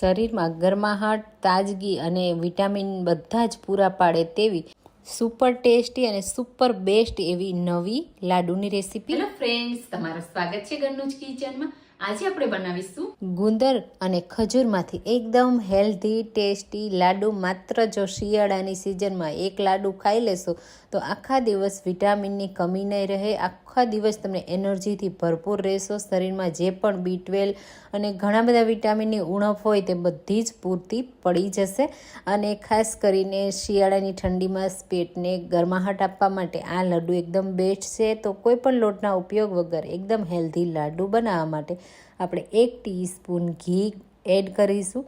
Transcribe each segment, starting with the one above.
શરીરમાં ગરમાહટ, તાજગી અને વિટામિન બધા જ પૂરા પાડે તેવી સુપર ટેસ્ટી અને સુપર બેસ્ટ એવી નવી લાડુની રેસીપી. હેલો ફ્રેન્ડ્સ તમારું સ્વાગત છે ઘરનું કિચનમાં. આજે આપણે બનાવીશું ગુંદર અને ખજૂરમાંથી એકદમ હેલ્ધી ટેસ્ટી લાડુ. માત્ર જો શિયાળાની સિઝનમાં એક લાડુ ખાઈ લેશો, તો આખા દિવસ વિટામિનની કમી નહીં રહે. આખા દિવસ તમને એનર્જીથી ભરપૂર રહેશો. શરીરમાં જે પણ બી ટ્વેલ્વ અને ઘણા બધા વિટામિનની ઉણપ હોય તે બધી જ પૂરતી પડી જશે. અને ખાસ કરીને શિયાળાની ઠંડીમાં પેટને ગરમાહટ આપવા માટે આ લાડુ એકદમ બેસ્ટ છે. તો કોઈ પણ લોટના ઉપયોગ વગર એકદમ હેલ્ધી લાડુ બનાવવા માટે આપણે એક ટીસ્પૂન ઘી એડ કરીશું.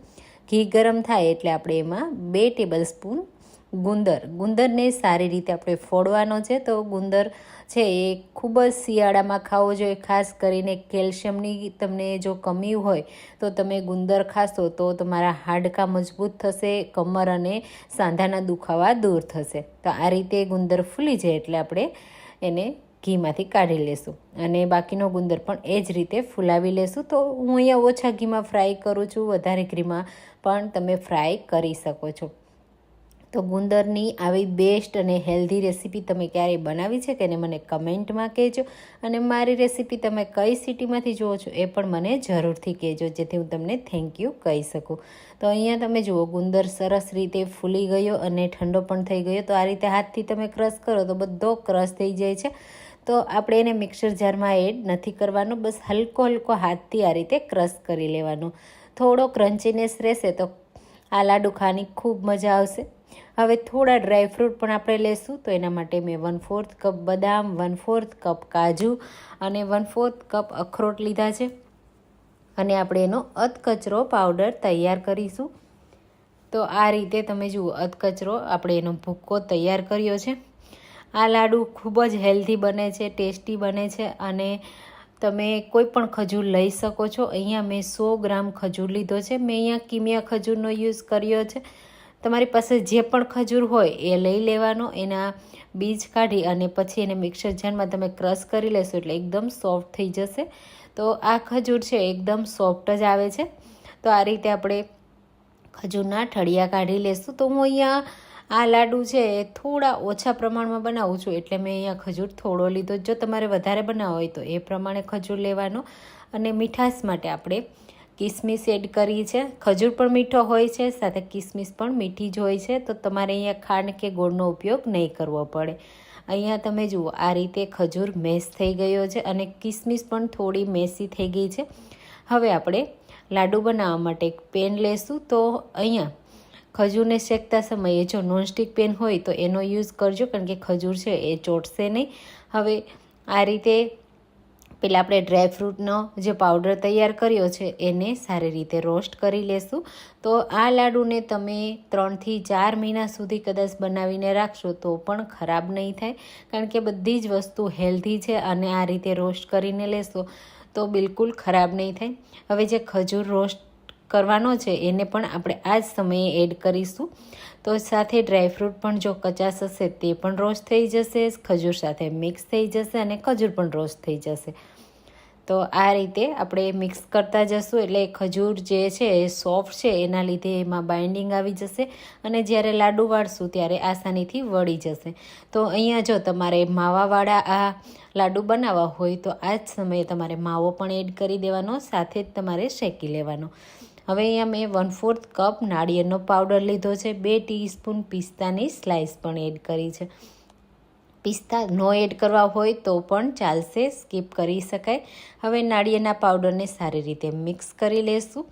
ઘી ગરમ થાય એટલે આપણે એમાં બે ટેબલ સ્પૂન ગુંદર. ગુંદરને સારી રીતે આપણે ફોડવાનો છે. તો ગુંદર છે એ ખૂબ જ શિયાળામાં ખાવો જોઈએ. ખાસ કરીને કેલ્શિયમની તમને જો કમી હોય, તો તમે ગુંદર ખાશો તો તમારા હાડકાં મજબૂત થશે, કમર અને સાંધાના દુખાવા દૂર થશે. તો આ રીતે ગુંદર ફૂલી જાય એટલે આપણે એને ઘીમાંથી કાઢી લેશું. અને બાકીનો ગુંદર પણ એ જ રીતે ફૂલાવી લેશું. તો હું અહીંયા ઓછા ઘીમાં ફ્રાય કરું છું, વધારે ઘીમાં પણ તમે ફ્રાય કરી શકો છો. તો ગુંદરની આવી બેસ્ટ અને હેલ્ધી રેસીપી તમે ક્યારેય બનાવી છે કે એને મને કમેન્ટમાં કહેજો. અને મારી રેસીપી તમે કઈ સિટીમાંથી જુઓ છો એ પણ મને જરૂરથી કહેજો, જેથી હું તમને થેન્ક યુ કહી શકું. તો અહીંયા તમે જુઓ, ગુંદર સરસ રીતે ફૂલી ગયો અને ઠંડો પણ થઈ ગયો. તો આ રીતે હાથથી તમે ક્રશ કરો તો બધો ક્રશ થઈ જાય છે. તો આપણે એને મિક્સર જારમાં એડ નથી કરવાનું. બસ હલકો હલકો હાથથી આ રીતે ક્રશ કરી લેવાનું. થોડો ક્રન્ચીનેસ રહેશે તો આ લાડુ ખાવાની ખૂબ મજા આવશે. હવે થોડા ડ્રાયફ્રૂટ પણ આપણે લેશું, તો એના માટે મેં વન ફોર્થ કપ બદામ વન ફોર્થ કપ કાજુ અને વન ફોર્થ કપ અખરોટ લીધા છે. અને આપણે એનો અધકચરો પાવડર તૈયાર કરીશું. તો આ રીતે તમે જુઓ અધકચરો, આપણે એનો ભૂક્કો તૈયાર કર્યો છે. આ લાડુ ખૂબ જ હેલ્ધી બને છે, ટેસ્ટી બને છે અને તમે કોઈ પણ ખજૂર લઈ શકો છો. અહીંયા મેં સો ગ્રામ ખજૂર લીધો છે. મેં અહીંયા કિમિયા ખજૂરનો યુઝ કર્યો છે. તમારી પાસે જે પણ ખજૂર હોય એ લઈ લેવાનો, એના બીજ કાઢી અને પછી એને મિક્સર જારમાં તમે ક્રશ કરી લેશો એટલે એકદમ સોફ્ટ થઈ જશે. તો આ ખજૂર છે, એકદમ સોફ્ટ જ આવે છે. તો આ રીતે આપણે ખજૂરના ઠળિયા કાઢી લેશું. તો હું અહીંયા આ લાડુ છે એ થોડા ઓછા પ્રમાણમાં બનાવું છું. એટલે મેં અહીંયા ખજૂર થોડો લીધો. જો તમારે વધારે બનાવો હોય તો એ પ્રમાણે ખજૂર લેવાનો. અને મીઠાશ માટે આપણે કિસમિસ એડ કરી છે. ખજૂર પણ મીઠો હોય છે, સાથે કિસમિસ પણ મીઠી જ હોય છે. તો તમારે અહીંયા ખાંડ કે ગોળનો ઉપયોગ નહીં કરવો પડે. અહીંયા તમે જુઓ, આ રીતે ખજૂર મેસ થઈ ગયો છે અને કિસમિસ પણ થોડી મેસી થઈ ગઈ છે. હવે આપણે લાડુ બનાવવા માટે એક પેન લેશું. તો અહીંયા ખજૂરને શેકતા સમયે જો નોનસ્ટિક પેન હોય તો એનો યુઝ કરજો કારણ કે ખજૂર છે એ ચોટશે નહીં. હવે આ રીતે પહેલાં આપણે ડ્રાયફ્રૂટનો જે પાવડર તૈયાર કર્યો છે એને સારી રીતે રોસ્ટ કરી લેશું. તો આ લાડુને તમે ત્રણથી ચાર મહિના સુધી કદાચ બનાવીને રાખશો તો પણ ખરાબ નહીં થાય કારણ કે બધી જ વસ્તુ હેલ્ધી છે અને આ રીતે રોસ્ટ કરીને લેશો તો બિલકુલ ખરાબ નહીં થાય. હવે જે ખજૂર રોસ્ટ કરવાનો છે, એને પણ આપણે આ જ સમયે એડ કરીશું. તો સાથે ડ્રાયફ્રૂટ પણ જો કચાશ હશે, તે પણ રોસ્ટ થઈ જશે, ખજૂર સાથે મિક્સ થઈ જશે અને ખજૂર પણ રોસ્ટ થઈ જશે. તો આ રીતે આપણે મિક્સ કરતા જશું, એટલે ખજૂર જે છે એ સોફ્ટ છે, એના લીધે એમાં બાઇન્ડિંગ આવી જશે અને જ્યારે લાડુ વાળશું ત્યારે આસાનીથી વળી જશે. તો અહીંયા જો તમારે માવાવાળા આ લાડુ બનાવવા હોય, તો આ જ સમયે તમારે માવો પણ એડ કરી દેવાનો, સાથે જ તમારે શેકી લેવાનો. હવે અહીંયા મેં વન ફોર્થ કપ નાળિયેરનો પાવડર લીધો છે, બે ટીસ્પૂન પિસ્તાની સ્લાઇસ પણ એડ કરી છે. પિસ્તા નો એડ કરવા હોય તો પણ ચાલશે, સ્કીપ કરી શકાય. હવે નાળિયેરના પાવડરને સારી રીતે મિક્સ કરી લેશું.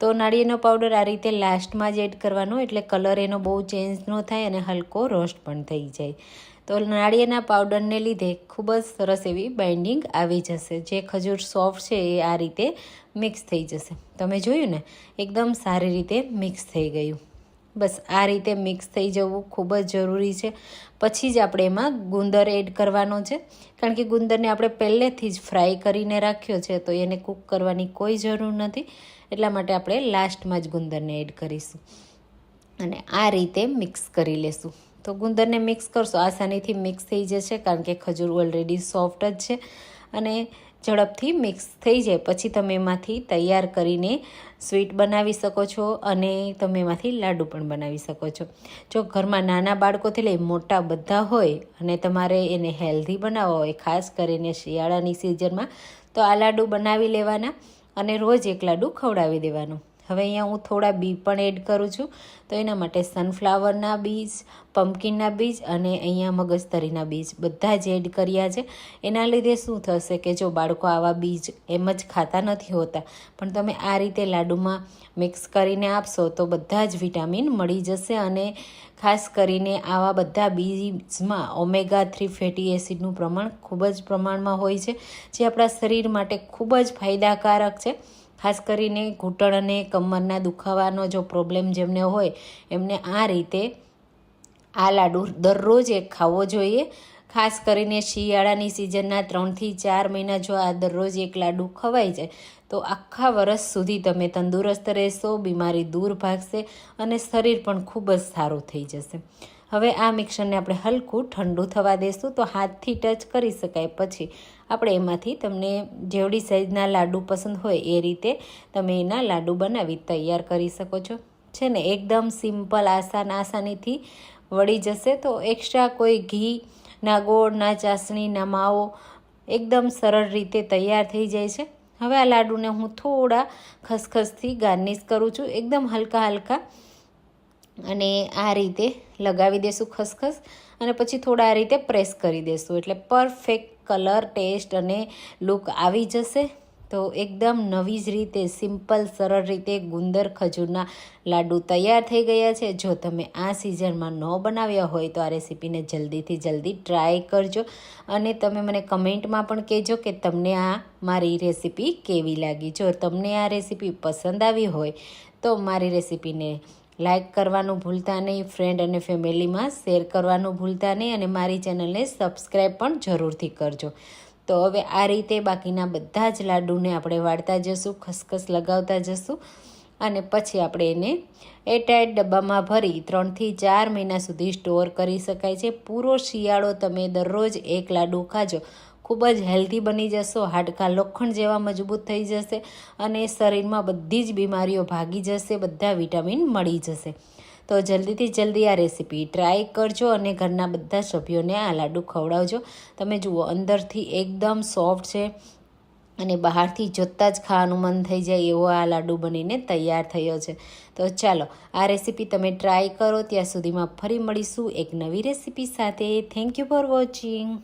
તો નાળિયેરનો પાવડર આ રીતે લાસ્ટમાં જ એડ કરવાનો, એટલે કલર એનો બહુ ચેન્જ ન થાય અને હલકો રોસ્ટ પણ થઈ જાય. તો નાળિયેરના પાવડરને લીધે ખૂબ જ સરસ એવી બાઇન્ડિંગ આવી જશે. જે ખજૂર સોફ્ટ છે એ આ રીતે મિક્સ થઈ જશે. તમે જોયું ને? એકદમ સારી રીતે મિક્સ થઈ ગયું. બસ આ રીતે મિક્સ થઈ જવું ખૂબ જ જરૂરી છે. પછી જ આપણે એમાં ગુંદર એડ કરવાનો છે. કારણ કે ગુંદરને આપણે પહેલેથી જ ફ્રાય કરીને રાખ્યો છે, તો એને કૂક કરવાની કોઈ જરૂર નથી. એટલા માટે આપણે લાસ્ટમાં જ ગુંદરને એડ કરીશું. અને આ રીતે મિક્સ કરી લેશું. તો ગુંદરને મિક્સ કરશો. આસાનીથી મિક્સ થઈ જશે કારણ કે ખજૂર ઓલરેડી સોફ્ટ જ છે અને ઝડપથી મિક્સ થઈ જાય. પછી તમે એમાંથી તૈયાર કરીને સ્વીટ બનાવી શકો છો અને તમે એમાંથી લાડુ પણ બનાવી શકો છો. જો ઘરમાં નાના બાળકોથી લઈ મોટા બધા હોય અને તમારે એને હેલ્ધી બનાવવા હોય, ખાસ કરીને શિયાળાની સિઝનમાં તો આ લાડુ બનાવી લેવાના અને રોજ એક લાડુ ખવડાવી દેવાનું. હવે અહીંયા હું થોડા બી પણ એડ કરું છું. તો એના માટે સનફ્લાવરના બીજ પમ્પકિનના બીજ અને અહીંયા મગજતરીના બીજ બધા જ એડ કર્યા છે. એના લીધે શું થશે કે જો બાળકો આવા બીજ એમ જ ખાતા નથી હોતા, પણ તમે આ રીતે લાડુમાં મિક્સ કરીને આપશો તો બધા જ વિટામિન મળી જશે અને ખાસ કરીને આવા બધા બીજમાં ઓમેગા થ્રી ફેટી એસિડનું પ્રમાણ ખૂબ જ પ્રમાણમાં હોય છે, જે આપણા શરીર માટે ખૂબ જ ફાયદાકારક છે. ખાસ કરીને ઘૂંટણ અને કમરના દુખાવાનો જો પ્રોબ્લેમ જેમને હોય, એમને આ રીતે આ લાડુ દરરોજ એક ખાવો જોઈએ. ખાસ કરીને શિયાળાની સિઝનના ત્રણથી ચાર મહિના જો આ દરરોજ એક લાડુ ખવાઈ જાય, તો આખા વર્ષ સુધી તમે તંદુરસ્ત રહેશો, બીમારી દૂર ભાગશે અને શરીર પણ ખૂબ જ સારું થઈ જશે. હવે આ મિક્સરને આપણે હલકું ઠંડુ થવા દેશું તો હાથથી ટચ કરી શકાય. પછી આપણે એમાંથી તમને જેવડી સાઈઝના લાડુ પસંદ હોય એ રીતે તમે એના લાડુ બનાવી તૈયાર કરી શકો છો. છે ને, એકદમ સિમ્પલ, આસાન, આસાનીથી વળી જશે. તો એક્સ્ટ્રા કોઈ ઘી, ના ગોળ, ના ચાસણી, ના માવો, એકદમ સરળ રીતે તૈયાર થઈ જાય છે. હવે આ લાડુને હું થોડા ખસખસથી ગાર્નિશ કરું છું. એકદમ હલકા હલકા અને આ રીતે લગાવી દેશું ખસખસ અને પછી થોડા આ રીતે પ્રેસ કરી દેશું. એટલે પરફેક્ટ કલર, ટેસ્ટ અને લુક આવી જશે. તો એકદમ નવી જ રીતે, સિમ્પલ, સરળ રીતે ગુંદર ખજૂરના લાડુ તૈયાર થઈ ગયા છે. જો તમે આ સિઝનમાં ન બનાવ્યા હોય તો આ રેસીપીને જલ્દીથી જલ્દી ટ્રાય કરજો. અને તમે મને કમેન્ટમાં પણ કહેજો કે તમને આ મારી રેસીપી કેવી લાગી. જો તમને આ રેસીપી પસંદ આવી હોય તો મારી રેસીપીને લાઇક કરવાનું ભૂલતા નહીં ફ્રેન્ડ અને ફેમિલીમાં શેર કરવાનું ભૂલતા નહીં અને મારી ચેનલને સબસ્ક્રાઈબ પણ જરૂરથી કરજો. તો હવે આ રીતે બાકીના બધા જ લાડુને આપણે વાળતા જશું, ખસખસ લગાવતા જશું અને પછી આપણે એને એરટાઈટ ડબ્બામાં ભરી ત્રણથી ચાર મહિના સુધી સ્ટોર કરી શકાય છે. પૂરો શિયાળો તમે દરરોજ એક લાડુ ખાજો. ખૂબ જ હેલ્ધી બની જશો, હાડકાં લોખંડ જેવા મજબૂત થઈ જશે અને શરીરમાં બધી જ બીમારીઓ ભાગી જશે, બધા વિટામિન મળી જશે. તો જલ્દીથી જલ્દી આ રેસીપી ટ્રાય કરજો અને ઘરના બધા સભ્યોને આ લાડુ ખવડાવજો. તમે જુઓ, અંદરથી એકદમ સોફ્ટ છે અને બહારથી જોતાં જ ખાવાનું મન થઈ જાય એવો આ લાડુ બનીને તૈયાર થયો છે. તો ચાલો, આ રેસીપી તમે ટ્રાય કરો, ત્યાં સુધીમાં ફરી મળીશું એક નવી રેસીપી સાથે. Thank you for watching